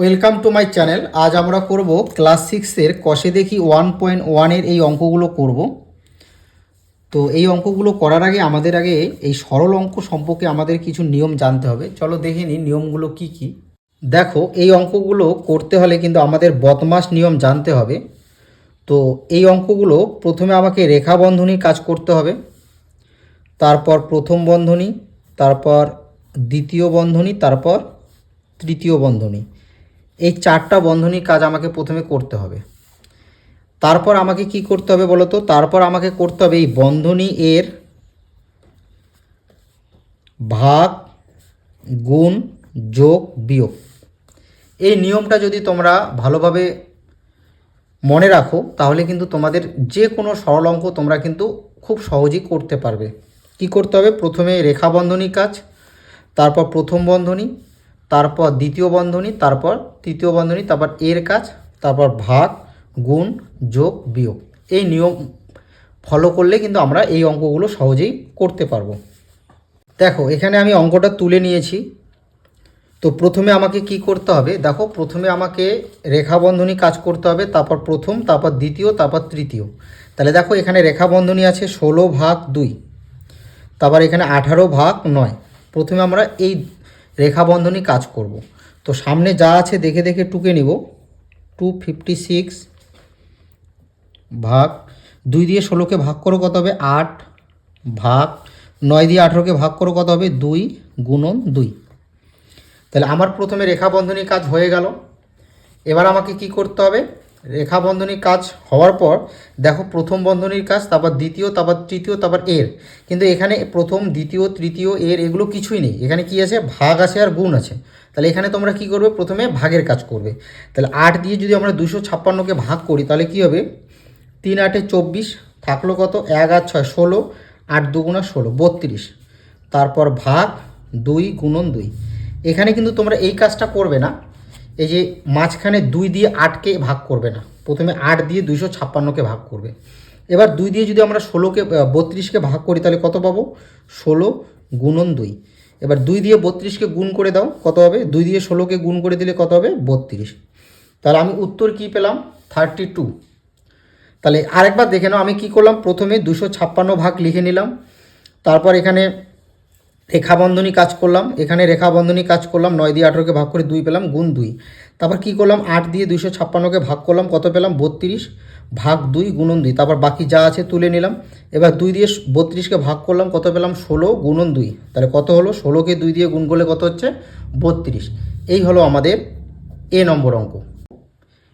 Welcome to my channel আজ আমরা করব ক্লাস সিক্সের কষে দেখি ওয়ান পয়েন্ট ওয়ানের এই অঙ্কগুলো করব। তো এই অঙ্কগুলো করার আগে আমাদের আগে এই সরল অঙ্ক সম্পর্কে আমাদের কিছু নিয়ম জানতে হবে। চলো দেখে নিই নিয়মগুলো কি কি। দেখো, এই অঙ্কগুলো করতে হলে কিন্তু আমাদের বদমাস নিয়ম জানতে হবে। তো এই অঙ্কগুলো প্রথমে আমাকে রেখা বন্ধনীর কাজ করতে হবে। তারপর প্রথম বন্ধনী, তারপর দ্বিতীয় বন্ধনী, তারপর তৃতীয় বন্ধনী। এই চারটা বন্ধনীর কাজ আমাকে প্রথমে করতে হবে। তারপর আমাকে কি করতে হবে বলো তো? তারপর আমাকে করতে হবে এই বন্ধনী এর ভাগ, গুণ, যোগ, বিয়োগ। এই নিয়মটা যদি তোমরা ভালোভাবে মনে রাখো, তাহলে কিন্তু তোমাদের যে কোনো সরল অঙ্ক তোমরা কিন্তু খুব সহজেই করতে পারবে। কি করতে হবে? প্রথমে রেখা বন্ধনী কাজ, তারপর প্রথম বন্ধনী তারপর দ্বিতীয় বন্ধনী, তারপর তৃতীয় বন্ধনী, তারপর এর কাজ, তারপর ভাগ, গুণ, যোগ, বিয়োগ। এই নিয়ম ফলো করলে কিন্তু আমরা এই অঙ্কগুলো সহজেই করতে পারব। দেখো, এখানে আমি অঙ্কটা তুলে নিয়েছি। তো প্রথমে আমাকে কি করতে হবে? দেখো, প্রথমে আমাকে রেখা বন্ধনী কাজ করতে হবে, তারপর প্রথম, তারপর দ্বিতীয়, তারপর তৃতীয়। তাহলে দেখো, এখানে রেখা বন্ধনী আছে ষোলো ভাগ দুই, তারপর এখানে আঠারো ভাগ নয়। প্রথমে আমরা এই রেখা বন্ধনী কাজ করব। তো সামনে যা আছে দেখে দেখে টুকে নিব। টু ফিফটি সিক্স ভাগ দুই দিয়ে ষোলোকে ভাগ করো কত হবে? আট ভাগ নয় দিয়ে আঠেরোকে ভাগ করো কত হবে? দুই গুণন দুই। তাহলে আমার প্রথমে রেখা বন্ধনীর কাজ হয়ে গেল। এবার আমাকে কি করতে হবে? রেখা বন্ধনীর কাজ হওয়ার পর, দেখো প্রথম বন্ধনীর কাজ, তারপর দ্বিতীয়, তারপর তৃতীয়, তারপর এর। কিন্তু এখানে প্রথম, দ্বিতীয়, তৃতীয়, এর এগুলো কিছুই নেই। এখানে কি আছে? ভাগ আছে আর গুণ আছে। তাহলে এখানে তোমরা কি করবে? প্রথমে ভাগের কাজ করবে। তাহলে আট দিয়ে যদি আমরা দুশো ছাপ্পান্নকে ভাগ করি, তাহলে কি হবে? তিন আটে চব্বিশ থাকল কত? এক আট ছয় ষোলো, আট দুগুণা ষোলো, বত্রিশ। তারপর ভাগ দুই গুণন দুই। এখানে কিন্তু তোমরা এই কাজটা করবে না। এই যে মাঝখানে দুই দিয়ে আটকে ভাগ করবে না। প্রথমে আট দিয়ে দুইশো ছাপ্পান্নকে ভাগ করবে। এবার দুই দিয়ে যদি আমরা ষোলোকে বত্রিশকে ভাগ করি, তাহলে কত পাবো? ষোলো গুণন দুই। এবার দুই দিয়ে বত্রিশকে গুণ করে দাও, কত হবে? দুই দিয়ে ষোলোকে গুণ করে দিলে কত হবে? বত্রিশ। তাহলে আমি উত্তর কি পেলাম? Thirty two. তাহলে আরেকবার দেখে নাও, আমি কি করলাম? প্রথমে দুশো ছাপ্পান্ন ভাগ লিখে নিলাম। তারপর এখানে রেখা বন্ধনী কাজ করলাম। এখানে রেখা বন্ধনী কাজ করলাম, নয় দিয়ে আঠেরোকে ভাগ করে দুই পেলাম, গুণ দুই। তারপর কি করলাম? আট দিয়ে দুইশো ছাপ্পান্নকে ভাগ করলাম, কত পেলাম? বত্রিশ। ভাগ দুই, গুণন দুই। তারপর বাকি যা আছে তুলে নিলাম। এবার দুই দিয়ে বত্রিশকে ভাগ করলাম, কত পেলাম? ষোলো, গুণন দুই। তাহলে কত হলো? ষোলোকে দুই দিয়ে গুণ করলে কত হচ্ছে? বত্রিশ। এই হলো আমাদের এ নম্বর অঙ্ক।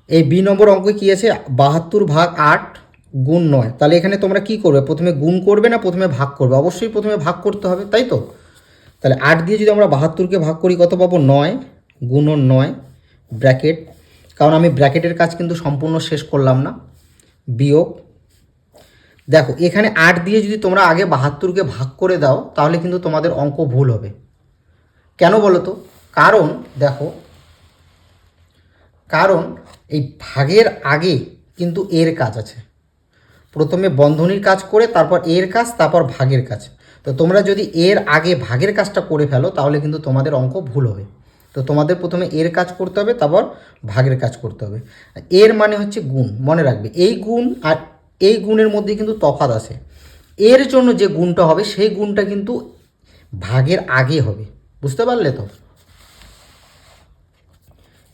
এই বি নম্বর অঙ্কে কী আছে? বাহাত্তর ভাগ আট গুণ নয়। তাহলে এখানে তোমরা কি করবে? প্রথমে গুণ করবে না প্রথমে ভাগ করবে? অবশ্যই প্রথমে ভাগ করতে হবে, তাই তো? তাহলে আট দিয়ে যদি আমরা বাহাত্তরকে ভাগ করি, কত পাবো? নয় গুণন নয় ব্র্যাকেট। কারণ আমি ব্র্যাকেটের কাজ কিন্তু সম্পূর্ণ শেষ করলাম না। বিয়োগ। দেখো, এখানে আট দিয়ে যদি তোমরা আগে বাহাত্তরকে ভাগ করে দাও, তাহলে কিন্তু তোমাদের অঙ্ক ভুল হবে। কেন বলো তো? কারণ, দেখো, কারণ এই ভাগের আগে কিন্তু এর কাজ আছে। প্রথমে বন্ধনীর কাজ করে, তারপর এর কাজ, তারপর ভাগের কাজ। তো তোমরা যদি এর আগে ভাগের কাজটা করে ফেলো, তাহলে কিন্তু তোমাদের অঙ্ক ভুল হবে। তো তোমাদের প্রথমে এর কাজ করতে হবে, তারপর ভাগের কাজ করতে হবে। এর মানে হচ্ছে গুণ, মনে রাখবে। এই গুণ আর এই গুণের মধ্যে কিন্তু তফাৎ আছে। এর জন্য যে গুণটা হবে, সেই গুণটা কিন্তু ভাগের আগে হবে। বুঝতে পারলে তো?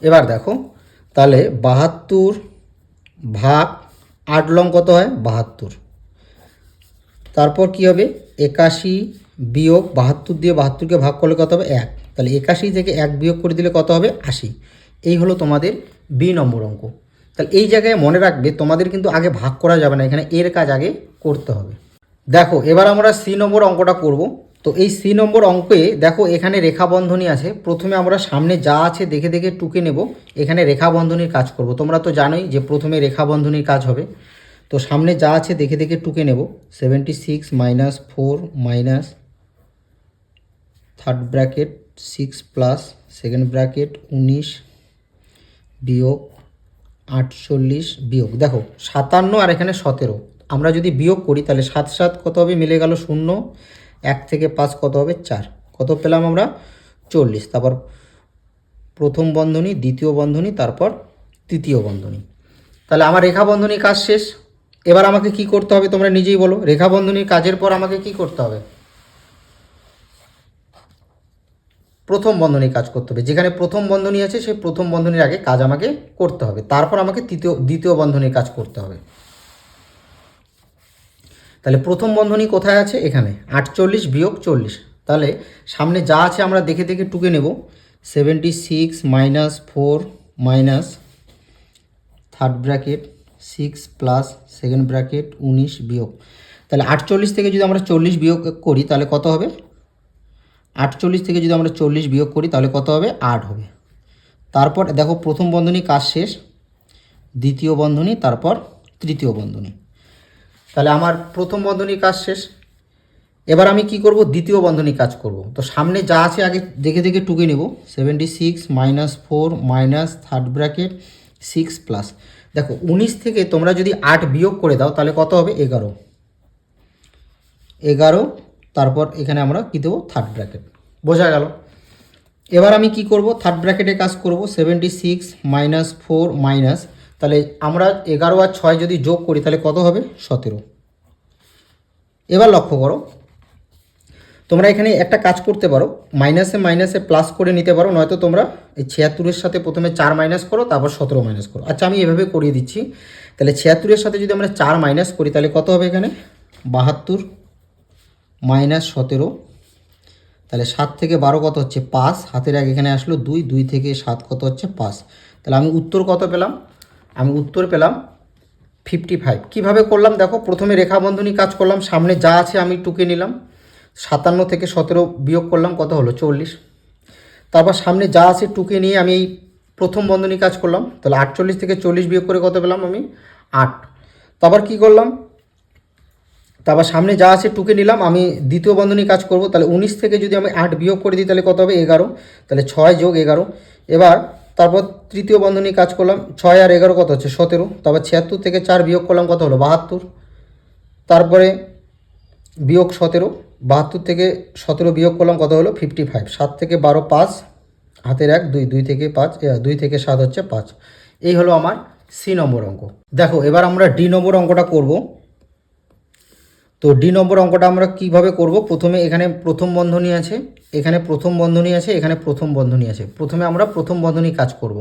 এবার দেখো, তাহলে বাহাত্তর ভাগ আট লং কত হয়? বাহাত্তর। তারপর কি হবে? একাশি বিয়োগ বাহাত্তর দিয়ে বাহাত্তরকে ভাগ করলে কত হবে? এক। তাহলে একাশি থেকে এক বিয়োগ করে দিলে কত হবে? আশি। এই হলো তোমাদের বি নম্বর অঙ্ক। তাহলে এই জায়গায় মনে রাখবে, তোমাদের কিন্তু আগে ভাগ করা যাবে না, এখানে এর কাজ আগে করতে হবে। দেখো, এবার আমরা সি নম্বর অঙ্কটা করব। তো এই সি নম্বর অঙ্কে দেখো, এখানে রেখা বন্ধনী আছে। প্রথমে আমরা সামনে যা আছে দেখে দেখে টুকে নেব। এখানে রেখা বন্ধনীর কাজ করব। তোমরা তো জানোই যে প্রথমে রেখা বন্ধনীর কাজ হবে। তো সামনে যা আছে দেখে দেখে টুকে নেব। Seventy six minus four minus third bracket six plus second bracket উনিশ, বিয়োগ আটচল্লিশ, বিয়োগ। দেখো, সাতান্ন আর এখানে সতেরো। আমরা যদি বিয়োগ করি, তাহলে সাত সাত কত হবে? মিলে গেল শূন্য। এক থেকে পাঁচ কত হবে? চার। কত পেলাম আমরা? চল্লিশ। তারপর প্রথম বন্ধনী, দ্বিতীয় বন্ধনী, তারপর তৃতীয় বন্ধনী। তাহলে আমার রেখা বন্ধনী কাজ শেষ। এবার আমাকে কি করতে হবে তোমরা নিজেই বলো। রেখা বন্ধনীর কাজের পর আমাকে কি করতে হবে? প্রথম বন্ধনী কাজ করতে হবে। যেখানে প্রথম বন্ধনী আছে, সেই প্রথম বন্ধনীর আগে কাজ আমাকে করতে হবে। তারপর আমাকে তৃতীয়, দ্বিতীয় বন্ধনীর কাজ করতে হবে। তাহলে প্রথম বন্ধনী কোথায় আছে? এখানে। আটচল্লিশ বিয়োগ চল্লিশ। তাহলে সামনে যা আছে আমরা দেখে দেখে টুকে নেব। Seventy six minus four minus third bracket six plus second bracket উনিশ বিয়োগ। তাহলে আটচল্লিশ থেকে যদি আমরা চল্লিশ বিয়োগ করি, তাহলে কত হবে? আটচল্লিশ থেকে যদি আমরা চল্লিশ বিয়োগ করি, তাহলে কত হবে? আট হবে। তারপর দেখো প্রথম বন্ধনী কাজ শেষ, দ্বিতীয় বন্ধনী, তারপর তৃতীয় বন্ধনী। তাহলে আমার প্রথম বন্ধনী কাজ শেষ। এবার আমি কি করব? দ্বিতীয় বন্ধনী কাজ করব। তো সামনে যা আছে আগে দেখে দেখে টুকে নেব। Seventy six minus four minus third bracket six plus দেখো, উনিশ থেকে তোমরা যদি আট বিয়োগ করে দাও, তাহলে কত হবে? এগারো। এগারো, তারপর এখানে আমরা কী দেবো? থার্ড ব্র্যাকেট বোঝা গেল? এবার আমি কি করব? থার্ড ব্র্যাকেটে কাজ করব seventy six minus four minus তাহলে আমরা এগারো আর ছয় যদি যোগ করি, তাহলে কত হবে? সতেরো। এবার লক্ষ্য করো তোমরা এখানে একটা কাজ করতে পারো মাইনাসে মাইনাসে প্লাস করে নিতে পারো, নয়তো তোমরা এই ছিয়াত্তরের সাথে প্রথমে চার মাইনাস করো, তারপর সতেরো মাইনাস করো। আচ্ছা আমি এভাবে করিয়ে দিচ্ছি। তাহলে ছিয়াত্তরের সাথে যদি আমরা চার মাইনাস করি, তাহলে কত হবে এখানে? বাহাত্তর মাইনাস সতেরো। তাহলে সাত থেকে বারো কত হচ্ছে? পাঁচ। হাতের এক এখানে আসলো দুই দুই থেকে সাত কত হচ্ছে? পাঁচ। তাহলে আমি উত্তর কত পেলাম? আমি উত্তর পেলাম ফিফটি ফাইভ কীভাবে করলাম? দেখো, প্রথমে রেখাবন্ধনী কাজ করলাম, সামনে যা আছে আমি টুকে নিলাম। সাতান্ন থেকে সতেরো বিয়োগ করলাম, কত হলো? চল্লিশ। তারপর সামনে যা আছে টুকে নিয়ে আমি এই প্রথম বন্ধনী কাজ করলাম, তাহলে আটচল্লিশ থেকে চল্লিশ বিয়োগ করে কত পেলাম আমি? আট। তারপর কি করলাম? তারপর সামনে যা আছে টুকে নিলাম, আমি দ্বিতীয় বন্ধনী কাজ করব, তাহলে উনিশ থেকে যদি আমি আট বিয়োগ করে দিই, তাহলে কত হবে? এগারো। তাহলে ছয় যোগ এগারো। এবার তারপর তৃতীয় বন্ধনী কাজ করলাম, ছয় আর এগারো কত হচ্ছে? সতেরো। তারপর ছিয়াত্তর থেকে চার বিয়োগ করলাম, কত হলো? বাহাত্তর। তারপরে বিয়োগ সতেরো। বাহাত্তর থেকে সতেরো বিয়োগ করলাম কত হলো? ফিফটি ফাইভ সাত থেকে বারো পাঁচ, হাতের এক, দুই দুই থেকে পাঁচ দুই থেকে সাত হচ্ছে পাঁচ। এই হলো আমার সি নম্বর অঙ্ক। দেখো, এবার আমরা ডি নম্বর অঙ্কটা করব। তো ডি নম্বর অঙ্কটা আমরা কীভাবে করব? প্রথমে এখানে প্রথম বন্ধনী আছে, এখানে প্রথম বন্ধনী আছে, এখানে প্রথম বন্ধনী আছে। প্রথমে আমরা প্রথম বন্ধনী কাজ করব।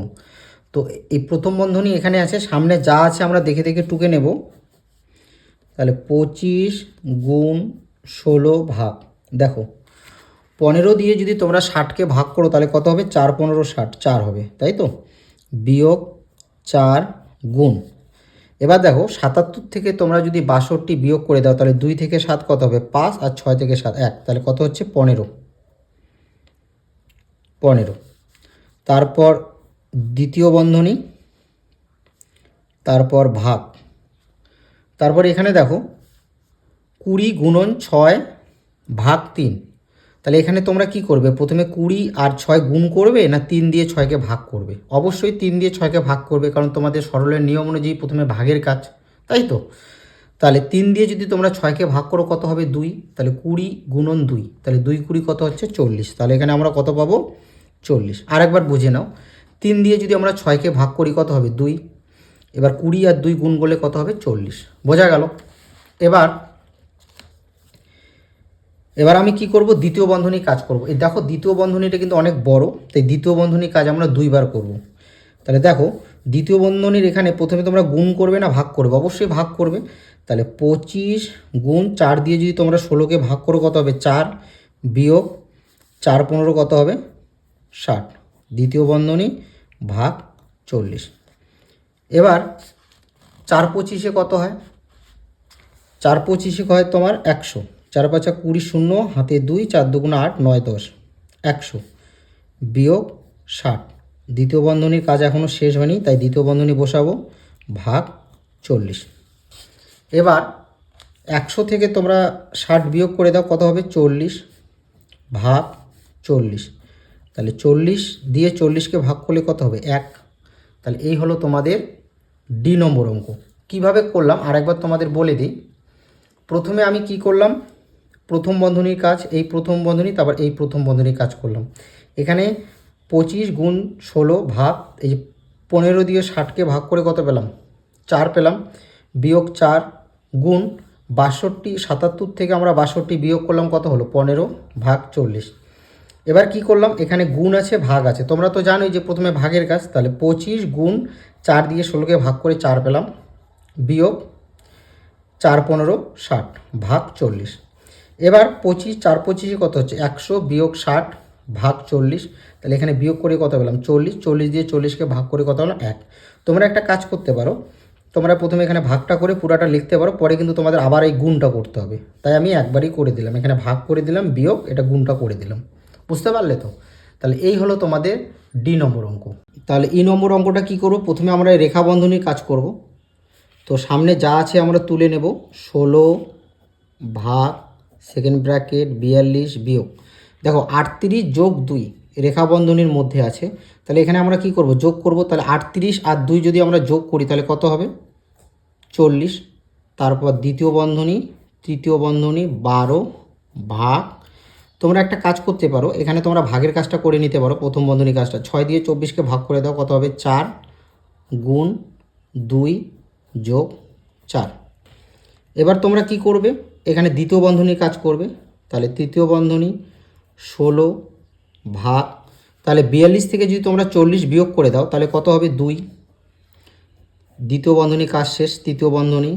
তো এই প্রথম বন্ধনী এখানে আছে, সামনে যা আছে আমরা দেখে দেখে টুকে নেব। তাহলে পঁচিশ গুণ ষোলো ভাগ। দেখো, পনেরো দিয়ে যদি তোমরা ষাটকে ভাগ করো, তাহলে কত হবে? চার পনেরো ষাট, চার হবে, তাই তো? বিয়োগ চার গুণ। এবার দেখো, সাতাত্তর থেকে তোমরা যদি বাষট্টি বিয়োগ করে দাও, তাহলে দুই থেকে সাত কত হবে? পাঁচ আর ছয় থেকে সাত, এক। তাহলে কত হচ্ছে? পনেরো। পনেরো। তারপর দ্বিতীয় বন্ধনী, তারপর ভাগ। তারপর এখানে দেখো কুড়ি গুণন ছয় ভাগ তিন। তাহলে এখানে তোমরা কি করবে? প্রথমে কুড়ি আর ছয় গুণ করবে না তিন দিয়ে ছয়কে ভাগ করবে? অবশ্যই তিন দিয়ে ছয়কে ভাগ করবে কারণ তোমাদের সরলের নিয়ম অনুযায়ী প্রথমে ভাগের কাজ, তাই তো? তাহলে তিন দিয়ে যদি তোমরা ছয়কে ভাগ করো কত হবে? দুই। তাহলে কুড়ি গুণন দুই। তাহলে দুই কুড়ি কত হচ্ছে? চল্লিশ। তাহলে এখানে আমরা কত পাবো? চল্লিশ। আরেকবার বুঝে নাও। তিন দিয়ে যদি আমরা ছয়কে ভাগ করি কত হবে? দুই। এবার কুড়ি আর দুই গুণ করলে কত হবে? চল্লিশ। বোঝা গেল? এবার এবার আমি কি করব? দ্বিতীয় বন্ধনী কাজ করব। এই দেখো, দ্বিতীয় বন্ধনীটা কিন্তু অনেক বড়, তাই দ্বিতীয় বন্ধনী কাজ আমরা দুইবার করব। তাহলে দেখো, দ্বিতীয় বন্ধনীর এখানে প্রথমে তোমরা গুণ করবে না ভাগ করবে? অবশ্যই ভাগ করবে। তাহলে পঁচিশ গুণ চার দিয়ে যদি তোমরা ষোলোকে ভাগ করো, কত হবে? চার বিয়োগ চার পনেরো কত হবে? ষাট। দ্বিতীয় বন্ধনী ভাগ চল্লিশ। এবার চার পঁচিশে কত হয়? চার পঁচিশে হয় তোমার একশো। চার পাঁচা কুড়ি শূন্য, হাতে দুই, চার দুগুণ আট, নয় দশ, একশো, বিয়োগ ষাট। দ্বিতীয় বন্ধনীর কাজ এখনও শেষ হয়নি, তাই দ্বিতীয় বন্ধনী বসাবো, ভাগ চল্লিশ। এবার একশো থেকে তোমরা ষাট বিয়োগ করে দাও, কত হবে? চল্লিশ, ভাগ চল্লিশ। তাহলে চল্লিশ দিয়ে চল্লিশকে ভাগ করলে কত হবে? এক। তাহলে এই হলো তোমাদের ডি নম্বর অঙ্ক। কীভাবে করলাম? আরেকবার তোমাদের বলে দিই। প্রথমে আমি কি করলাম? প্রথম বন্ধনীর কাজ, এই প্রথম বন্ধনী, তারপর এই প্রথম বন্ধনীর কাজ করলাম। এখানে পঁচিশ গুণ ষোলো ভাগ, এই যে পনেরো দিয়ে ষাটকে ভাগ করে কত পেলাম? চার পেলাম। বিয়োগ চার গুণ বাষট্টি, সাতাত্তর থেকে আমরা বাষট্টি বিয়োগ করলাম কত হলো? পনেরো ভাগ চল্লিশ। এবার কি করলাম? এখানে গুণ আছে, ভাগ আছে। তোমরা তো জানোই যে প্রথমে ভাগের কাজ, তাহলে পঁচিশ গুণ চার দিয়ে ষোলোকে ভাগ করে চার পেলাম। বিয়োগ চার, পনেরো, ষাট, ভাগ চল্লিশ। এবার পঁচিশ, চার পঁচিশে কত হচ্ছে? একশো বিয়োগ ষাট ভাগ চল্লিশ। তাহলে এখানে বিয়োগ করে কত পেলাম? চল্লিশ চল্লিশ দিয়ে চল্লিশকে ভাগ করে কত হলো এক। তোমরা একটা কাজ করতে পারো। তোমরা প্রথমে এখানে ভাগটা করে পুরাটা লিখতে পারো, পরে কিন্তু তোমাদের আবার এই গুণটা করতে হবে। তাই আমি একবারই করে দিলাম। এখানে ভাগ করে দিলাম, বিয়োগ, এটা গুণটা করে দিলাম। বুঝতে পারলে তো? তাহলে এই হলো তোমাদের ডি নম্বর অঙ্ক। তাহলে ই নম্বর অঙ্কটা কি করব? প্রথমে আমরা রেখা বন্ধনীর কাজ করব। তো সামনে যা আছে আমরা তুলে নেব। ষোলো ভাগ সেকেন্ড ব্র্যাকেট, বিয়াল্লিশ, বিয়োগ। দেখো, আটত্রিশ যোগ দুই রেখা বন্ধনীর মধ্যে আছে। তাহলে এখানে আমরা কি করব? যোগ করব, তাহলে আটত্রিশ আর দুই যদি আমরা যোগ করি, তাহলে কত হবে? চল্লিশ। তারপর দ্বিতীয় বন্ধনী, তৃতীয় বন্ধনী, বারো ভাগ। তোমরা একটা কাজ করতে পারো, এখানে তোমরা ভাগের কাজটা করে নিতে পারো, প্রথম বন্ধনী কাজটা। ছয় দিয়ে চব্বিশকে ভাগ করে দাও, কত হবে? চার গুণ দুই যোগ চার। এবার তোমরা কি করবে? এখানে দ্বিতীয় বন্ধনী কাজ করবে, তাহলে তৃতীয় বন্ধনী ষোলো ভাগ তাহলে বিয়াল্লিশ থেকে যদি তোমরা চল্লিশ বিয়োগ করে দাও, তাহলে কত হবে? দুই। দ্বিতীয় বন্ধনী কাজ শেষ, তৃতীয় বন্ধনী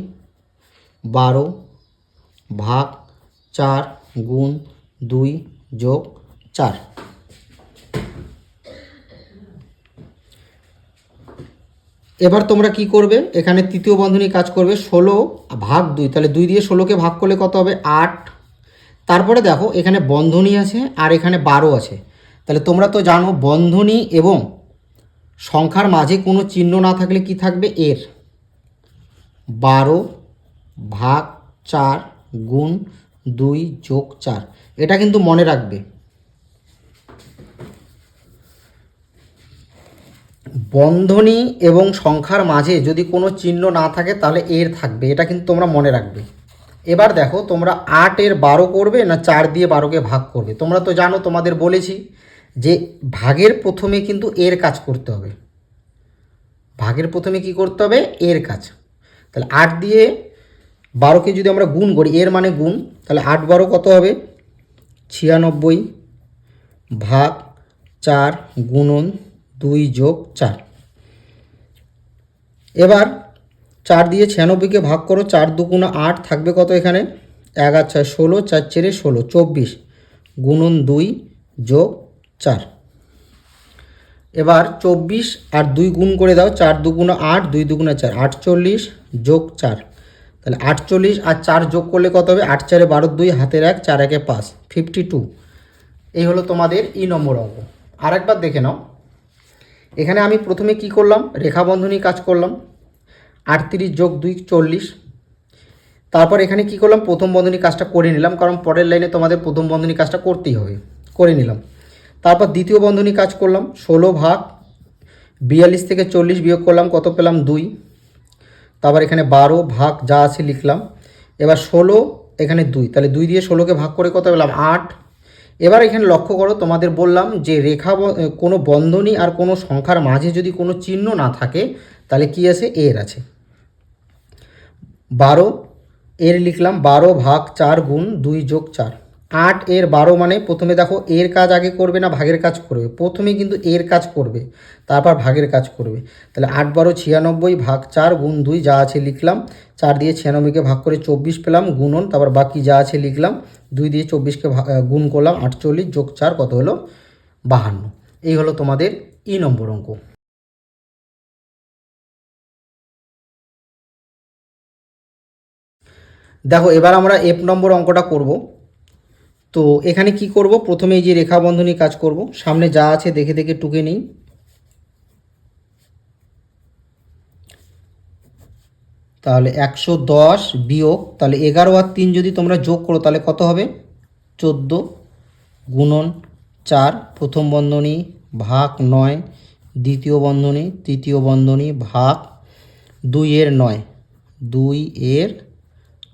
বারো ভাগ চার, গুণ দুই যোগ চার। এবার তোমরা কি করবে? এখানে তৃতীয় বন্ধনী কাজ করবে, ষোলো ভাগ দুই, তাহলে দুই দিয়ে ষোলোকে ভাগ করলে কত হবে? আট। তারপরে দেখো, এখানে বন্ধনী আছে আর এখানে বারো আছে। তাহলে তোমরা তো জানো, বন্ধনী এবং সংখ্যার মাঝে কোনো চিহ্ন না থাকলে কি থাকবে? এর। বারো ভাগ চার গুণ দুই যোগ চার। এটা কিন্তু মনে রাখবে। বন্ধনী এবং সংখ্যার মাঝে যদি কোনো চিহ্ন না থাকে তাহলে এর থাকবে। এটা কিন্তু তোমরা মনে রাখবে। এবার দেখো, তোমরা আটের বারো করবে না চার দিয়ে বারোকে ভাগ করবে? তোমরা তো জানো, তোমাদের বলেছি যে ভাগের প্রথমে কিন্তু এর কাজ করতে হবে। ভাগের প্রথমে কি করতে হবে? এর কাজ। তাহলে আট দিয়ে বারোকে যদি আমরা গুণ করি, এর মানে গুণ, তাহলে আট বারো কত হবে? ছিয়ানব্বই ভাগ চার গুণন দুই যোগ চার। এবার চার দিয়ে ছিয়ানব্বইকে ভাগ করো, চার দুগুণা আট থাকবে কত এখানে? এক আর ছয় ষোলো, চার চেরে ষোলো, চব্বিশ। গুণন দুই যোগ চার। এবার চব্বিশ আর দুই গুণ করে দাও, চার দুগুণা আট, দুই দুগুণা চার, আটচল্লিশ যোগ চার। তাহলে আটচল্লিশ আর চার যোগ করলে কত হবে? আট চারে বারো, দুই হাতের এক, চার একে পাঁচ ফিফটি টু এই হলো তোমাদের ই নম্বর অঙ্ক। আরেকবার দেখে নাও। এখানে আমি প্রথমে কি করলাম? রেখা বন্ধনী কাজ করলাম। আটত্রিশ যোগ দুই, চল্লিশ। তারপর এখানে কি করলাম? প্রথম বন্ধনী কাজটা করে নিলাম, কারণ পরের লাইনে তোমাদের প্রথম বন্ধনী কাজটা করতেই হবে। করে নিলাম। তারপর দ্বিতীয় বন্ধনী কাজ করলাম, ষোলো ভাগ, বিয়াল্লিশ থেকে চল্লিশ বিয়োগ করলাম, কত পেলাম? দুই। তারপর এখানে বারো ভাগ যা আছে লিখলাম। এবার ষোলো, এখানে দুই। তাহলে দুই দিয়ে ষোলোকে ভাগ করে কত পেলাম? আট। এবার এখানে লক্ষ্য করো, তোমাদের বললাম যে রেখা কোনো বন্ধনী আর কোনো সংখ্যার মাঝে যদি কোনো চিহ্ন না থাকে, তাহলে কি আছে? এর আছে। বারো, এর লিখলাম বারো ভাগ চার গুণ দুই যোগ চার। আট, এর বারো মানে প্রথমে দেখো, এর কাজ আগে করবে না, ভাগের কাজ করবে। প্রথমে কিন্তু এর কাজ করবে, তারপর ভাগের কাজ করবে। তাহলে আট বারো ছিয়ানব্বই ভাগ চার গুণ দুই যা আছে লিখলাম, চার দিয়ে ছিয়ানব্বইকে ভাগ করে চব্বিশ পেলাম, গুণন, তারপর বাকি যা আছে লিখলাম দুই দিয়ে চব্বিশকে গুণ করলাম আটচল্লিশ, যোগ চার কত হলো? বাহান্ন। এই হলো তোমাদের ই নম্বর অঙ্ক। দেখো, এবার আমরা এফ নম্বর অঙ্কটা করব। তো এখানে কি করব? প্রথমে এই যে রেখা বন্ধনী কাজ করব। সামনে যা আছে দেখে দেখে টুকে নিই। তাহলে একশো দশ বিয়োগ, তাহলে এগারো আর তিন যদি তোমরা যোগ করো, তাহলে কত হবে? চোদ্দ গুণন চার, প্রথম বন্ধনী ভাগ নয়, দ্বিতীয় বন্ধনী, তৃতীয় বন্ধনী ভাগ দুই এর নয়, দুই এর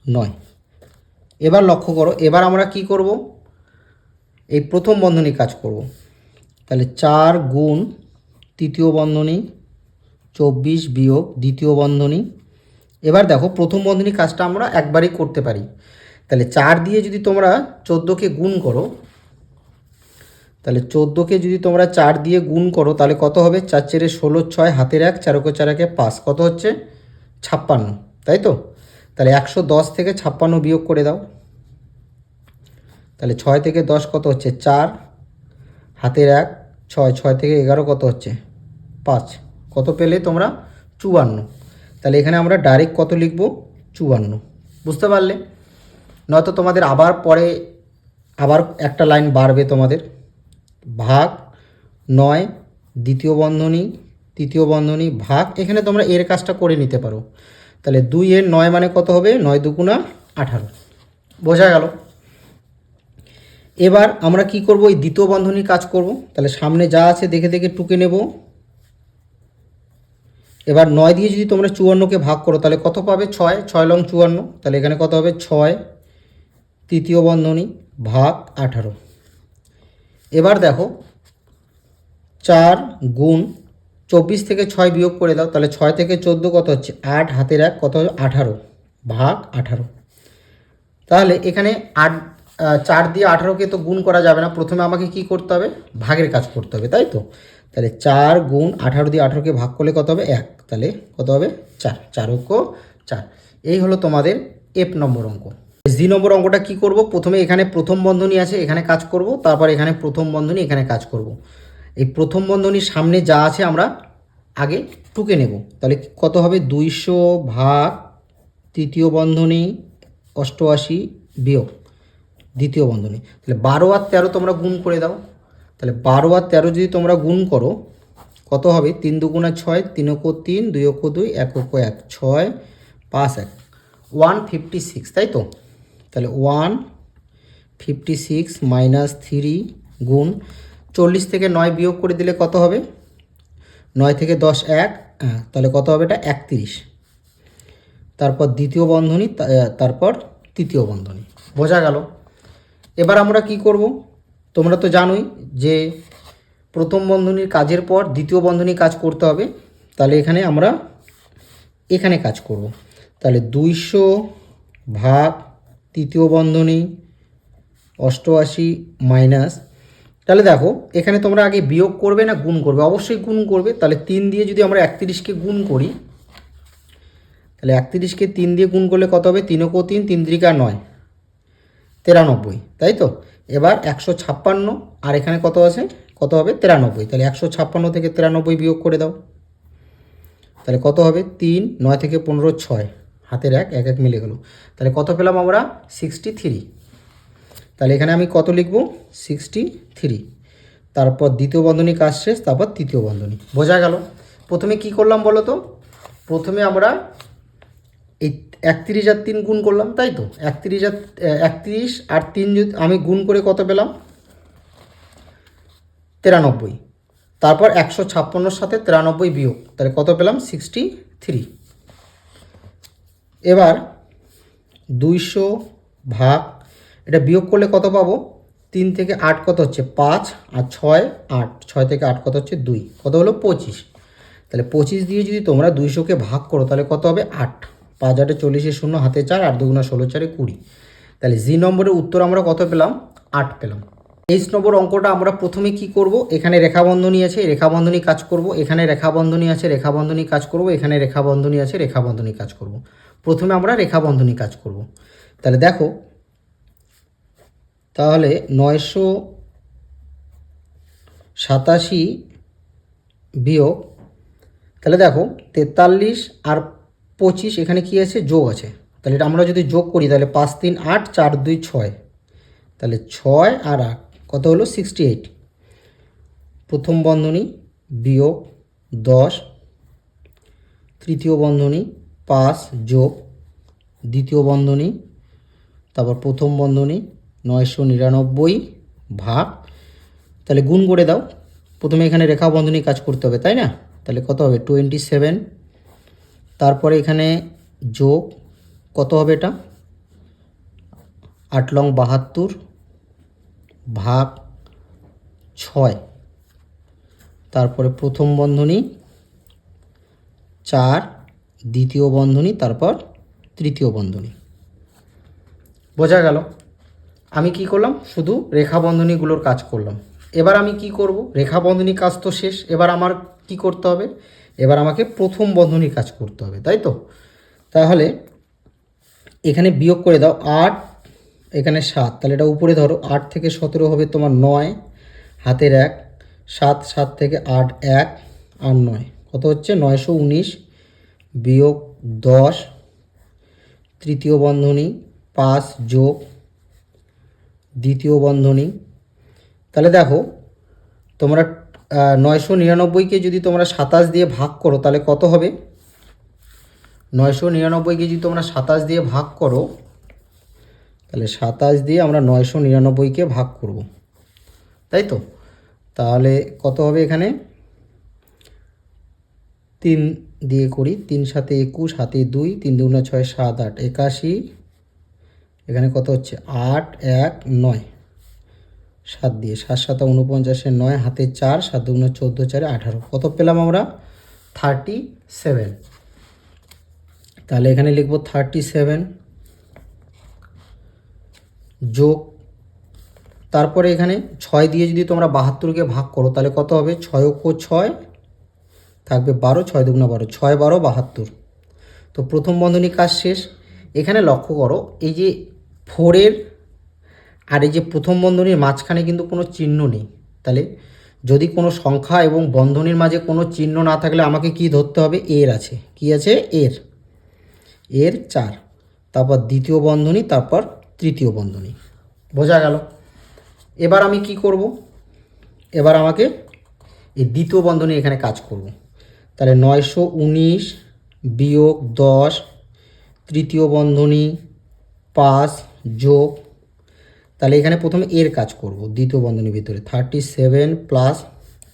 নয়। এবার লক্ষ্য করো, এবার আমরা কি করব? এই প্রথম বন্ধনী কাজ করব। তাহলে চার গুণ তৃতীয় বন্ধনী, চব্বিশ বিয়োগ দ্বিতীয় বন্ধনী এবার দেখো, প্রথম বন্ধনী কাজটা আমরা একবারই করতে পারি। তাহলে চার দিয়ে যদি তোমরা চোদ্দোকে গুণ করো, তাহলে চোদ্দোকে যদি তোমরা চার দিয়ে গুণ করো, তাহলে কত হবে? চার চেরে ষোলো, ছয়, হাতের এক চারকে চারাকে পাঁচ। কত হচ্ছে? ছাপ্পান্ন। তাই তো? তাহলে একশো দশ থেকে ছাপ্পান্ন বিয়োগ করে দাও। তাহলে ছয় থেকে দশ কত হচ্ছে? চার। হাতের এক, ছয় ছয় থেকে এগারো কত হচ্ছে? পাঁচ। কত পেলে তোমরা? চুয়ান্ন। তাহলে এখানে আমরা ডাইরেক্ট কত লিখব? চুয়ান্ন। বুঝতে পারলে? নয়তো তোমাদের আবার পরে আবার একটা লাইন বাড়বে তোমাদের। ভাগ নয়, দ্বিতীয় বন্ধনী, তৃতীয় বন্ধনী, ভাগ, এখানে তোমরা এর কাজটা করে নিতে পারো। তাহলে দুই এর নয় মানে কত হবে? নয় দুগুণা আঠারো। বোঝা গেল? এবার আমরা কি করব? এই দ্বিতীয় বন্ধনীর কাজ করব। তাহলে সামনে যা আছে দেখে দেখে টুকে নেব। এবার নয় দিয়ে যদি তোমরা চুয়ান্নকে ভাগ করো, তাহলে কত পাবে? ছয়। ছয় লং চুয়ান্ন। তাহলে এখানে কত হবে? ছয়। তৃতীয় বন্ধনী, ভাগ আঠারো। এবার দেখো, চার গুণ চব্বিশ থেকে ছয় বিয়োগ করে দাও, তাহলে ছয় থেকে চোদ্দ কত হচ্ছে? আট। হাতের এক কত হবে? আঠারো। ভাগ আঠারো। তাহলে এখানে আট চার দিয়ে আঠারোকে তো গুণ করা যাবে না। প্রথমে আমাকে কি করতে হবে? ভাগের কাজ করতে হবে, তাই তো? তাহলে চার গুণ আঠারো দিয়ে আঠারোকে ভাগ করলে কত হবে? এক। তাহলে কত হবে? চার। চার অঙ্ক, চার। এই হলো তোমাদের এফ নম্বর অঙ্ক। জি নম্বর অঙ্কটা কি করব? প্রথমে এখানে প্রথম বন্ধনী আছে, এখানে কাজ করব। তারপর এখানে প্রথম বন্ধনী, এখানে কাজ করব। এই প্রথম বন্ধনীর সামনে যা আছে আমরা আগে টুকে নেব। তাহলে কত হবে? দুইশো ভাগ তৃতীয় বন্ধনী, অষ্টআশি বিয়োগ দ্বিতীয় বন্ধনী। তাহলে বারো আর তেরো তোমরা গুণ করে দাও। তাহলে বারো আর তেরো যদি তোমরা গুণ করো কত হবে? তিন দুগুণা ছয় তিন অক্ষ তিন দুই অক্ষ দুই এক অক্ষ এক ছয় পাঁচ এক। ওয়ান ফিফটি সিক্স তাই তো? তাহলে one fifty six minus three গুণ চল্লিশ থেকে নয় বিয়োগ করে দিলে কত হবে? নয় থেকে দশ এক হ্যাঁ, তাহলে কত হবে এটা? একত্রিশ। তারপর দ্বিতীয় বন্ধনী তারপর তৃতীয় বন্ধনী। বোঝা গেল? এবার আমরা কি করব? তোমরা তো জানোই যে প্রথম বন্ধনীর কাজের পর দ্বিতীয় বন্ধনী কাজ করতে হবে। তাহলে এখানে আমরা এখানে কাজ করব। তাহলে দুইশো ভাগ তৃতীয় বন্ধনী অষ্টআশি মাইনাস, তাহলে দেখো এখানে তোমরা আগে বিয়োগ করবে না গুণ করবে? অবশ্যই গুণ করবে। তাহলে তিন দিয়ে যদি আমরা একত্রিশকে গুণ করি, তাহলে একত্রিশকে তিন দিয়ে গুণ করলে কত হবে? তিনকো তিন তিন ত্রিকা নয়, তেরানব্বই, তাই তো? এবার একশো ছাপ্পান্ন, আর এখানে কত আছে? কত হবে? তিরানব্বই। তাহলে একশো ছাপ্পান্ন থেকে তেরানব্বই বিয়োগ করে দাও। তাহলে কত হবে? তিন, নয় থেকে পনেরো, ছয়। হাতের এক এক এক মিলে গেল। তাহলে কত পেলাম আমরা? Sixty three. তাহলে এখানে আমি কত লিখব? Sixty three. তারপর দ্বিতীয় বন্ধনী কাজ শেষ, তারপর তৃতীয় বন্ধনী। বোঝা গেল? প্রথমে কি করলাম বলো তো? প্রথমে আমরা এই একত্রিশ আর তিন গুণ করলাম, তাই তো? একত্রিশ আর একত্রিশ আর তিন যদি আমি গুণ করে কত পেলাম? তিরানব্বই। তারপর একশো ছাপ্পান্নর সাথে তিরানব্বই বিয়োগ, তাহলে কত পেলাম? Sixty three. এবার দুইশো ভাগ, এটা বিয়োগ করলে কত পাবো? তিন থেকে আট কত হচ্ছে? পাঁচ আর ছয় আট। ছয় থেকে আট কত হচ্ছে? দুই। কত হলো? পঁচিশ। তাহলে পঁচিশ দিয়ে যদি তোমরা দুইশোকে ভাগ করো, তাহলে কত হবে? আট। পাঁচ আটে চল্লিশে শূন্য, হাতে চার আট দুগুণা ষোলো চারে কুড়ি। তাহলে জি নম্বরের উত্তর আমরা কত পেলাম? আট পেলাম। তেইশ নম্বর অঙ্কটা আমরা প্রথমে কি করব? এখানে রেখাবন্ধনী আছে, রেখাবন্ধনী কাজ করব। এখানে রেখাবন্ধনী আছে, রেখাবন্ধনী কাজ করব। এখানে রেখাবন্ধনী আছে, রেখাবন্ধনী কাজ করব। প্রথমে আমরা রেখাবন্ধনী কাজ করব। তাহলে দেখো, তাহলে নয়শো সাতাশি বিয়োগ, তাহলে দেখো তেতাল্লিশ আর পঁচিশ, এখানে কি আছে? যোগ আছে। তাহলে এটা আমরা যদি যোগ করি, তাহলে পাঁচ, তিন, আট, চার, দুই, ছয়। তাহলে ছয় আর আট, কত হলো? সিক্সটি এইট প্রথম বন্ধনী, বিয়োগ দশ। তৃতীয় বন্ধনী, পাঁচ, যোগ। দ্বিতীয় বন্ধনী, তারপর প্রথম বন্ধনী, নয়শো নিরানব্বই ভাগ। তাহলে গুণ করে দাও। প্রথমে এখানে রেখা বন্ধনী কাজ করতে হবে, তাই না? তাহলে কত হবে? টোয়েন্টি সেভেন তারপরে এখানে যোগ, কত হবে এটা? আট লং বাহাত্তর ভাগ ছয়। তারপরে প্রথম বন্ধনী, চার, দ্বিতীয় বন্ধনী, তারপর তৃতীয় বন্ধনী। বোঝা গেল? আমি কি করলাম? শুধু রেখা বন্ধনীগুলোর কাজ করলাম। এবার আমি কি করব? রেখা বন্ধনী কাজ তো শেষ। এবার আমার কি করতে হবে? এবার আমাকে প্রথম বন্ধনীর কাজ করতে হবে, তাই তো? তাহলে এখানে বিয়োগ করে দাও আট, এখানে সাত, তাহলে এটা উপরে ধরো, আট থেকে সতেরো হবে তোমার নয়, হাতের এক, সাত সাত থেকে আট, এক, আর নয়, কত হচ্ছে? নয়শো উনিশ, বিয়োগ দশ, তৃতীয় বন্ধনী, পাঁচ যোগ দ্বিতীয় বন্ধনী, তাহলে দেখো, তোমরা নয়শো নিরানব্বইকে যদি তোমরা সাতাশ দিয়ে ভাগ করো, তাহলে কত হবে? নয়শো নিরানব্বইকে যদি তোমরা সাতাশ দিয়ে ভাগ করো, তাহলে সাতাশ দিয়ে আমরা নয়শো নিরানব্বইকে ভাগ করব। তাই তো? তাহলে কত হবে এখানে? তিন দিয়ে করি, তিন সাথে একুশ, হাতে দুই, তিন দুগুণা ছয়, সাত, আট, একাশি। এখানে কত হচ্ছে? আট, এক, নয়। সাত দিয়ে সাত, সাতা উনপঞ্চাশে নয়, হাতে চার, সাত দুগুণা চোদ্দ, চারে আঠারো। কত পেলাম আমরা? Thirty seven. তাহলে এখানে লিখব থার্টি সেভেন যোগ, তারপরে এখানে ছয় দিয়ে যদি তোমরা বাহাত্তরকে ভাগ করো, তাহলে কত হবে? ছয় ও ছয় থাকবে বারো, ছয় দুগুণা বারো। ছয়, বারো, বাহাত্তর। তো প্রথম বন্ধনী কাজ শেষ। এখানে লক্ষ্য করো, এই যে ফোরের আর এই যে প্রথম বন্ধনীর মাঝখানে কিন্তু কোনো চিহ্ন নেই। তাহলে যদি কোনো সংখ্যা এবং বন্ধনীর মাঝে কোনো চিহ্ন না থাকলে আমাকে কি ধরতে হবে? এর আছে। কি আছে? এর। এর চার। তারপর দ্বিতীয় বন্ধনী, তারপর তৃতীয় বন্ধনী। বোঝা গেল? এবার আমি কি করব? এবার আমাকে এই দ্বিতীয় বন্ধনী এখানে কাজ করব। তাহলে নয়শো উনিশ বিয়োগ দশ, তৃতীয় বন্ধনী পাঁচ যোগ তাহলে এখানে প্রথমে এর কাজ করব, দ্বিতীয় বন্ধনীর ভিতরে। থার্টি সেভেন প্লাস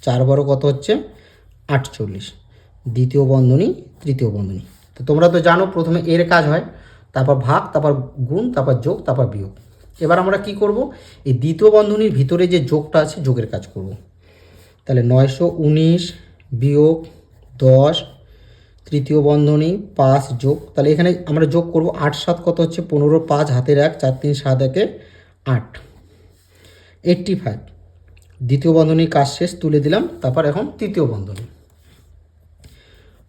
চার বারো কত হচ্ছে? আটচল্লিশ। দ্বিতীয় বন্ধনী, তৃতীয় বন্ধনী। তো তোমরা তো জানো প্রথমে এর কাজ হয়, তারপর ভাগ, তারপর গুণ, তারপর যোগ, তারপর বিয়োগ। এবার আমরা কি করব? এই দ্বিতীয় বন্ধনীর ভিতরে যে যোগটা আছে, যোগের কাজ করব। তাহলে নয়শো উনিশ বিয়োগ দশ, তৃতীয় বন্ধনী পাঁচ যোগ। তাহলে এখানে আমরা যোগ করব আট সাত কত হচ্ছে? পনেরো পাঁচ, হাতের এক, চার তিন, সাত একে আট। এইট্টি ফাইভ দ্বিতীয় বন্ধনীর কাজ শেষ, তুলে দিলাম, তারপর এখন তৃতীয় বন্ধনী।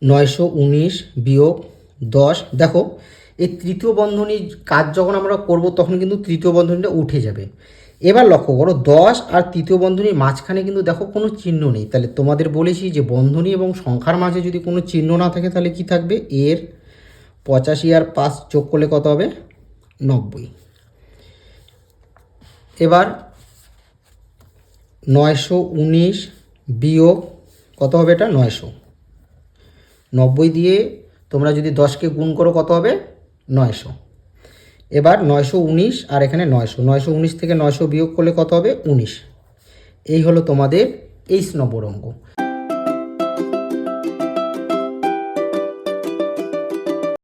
নয়শো উনিশ বিয়োগ দশ। দেখো, এই তৃতীয় বন্ধনীর কাজ যখন আমরা করব, তখন কিন্তু তৃতীয় বন্ধনীটা উঠে যাবে। এবার লক্ষ্য করো, দশ আর তৃতীয় বন্ধনীর মাঝখানে কিন্তু দেখো কোনো চিহ্ন নেই। তাহলে তোমাদের বলেছি যে বন্ধনী এবং সংখ্যার মাঝে যদি কোনো চিহ্ন না থাকে, তাহলে কি থাকবে? এর পঁচাশি আর পাঁচ যোগ করলে কত হবে? নব্বই। এবার নয়শো উনিশ বিয়োগ কত হবে এটা? নয়শো। নব্বই দিয়ে তোমরা যদি দশকে গুণ করো কত হবে? নয়শো। এবার নয়শো উনিশ আর এখানে নয়শো। নয়শো উনিশ থেকে নয়শো বিয়োগ করলে কত হবে? উনিশ। এই হলো তোমাদের এইস নম্বর অঙ্ক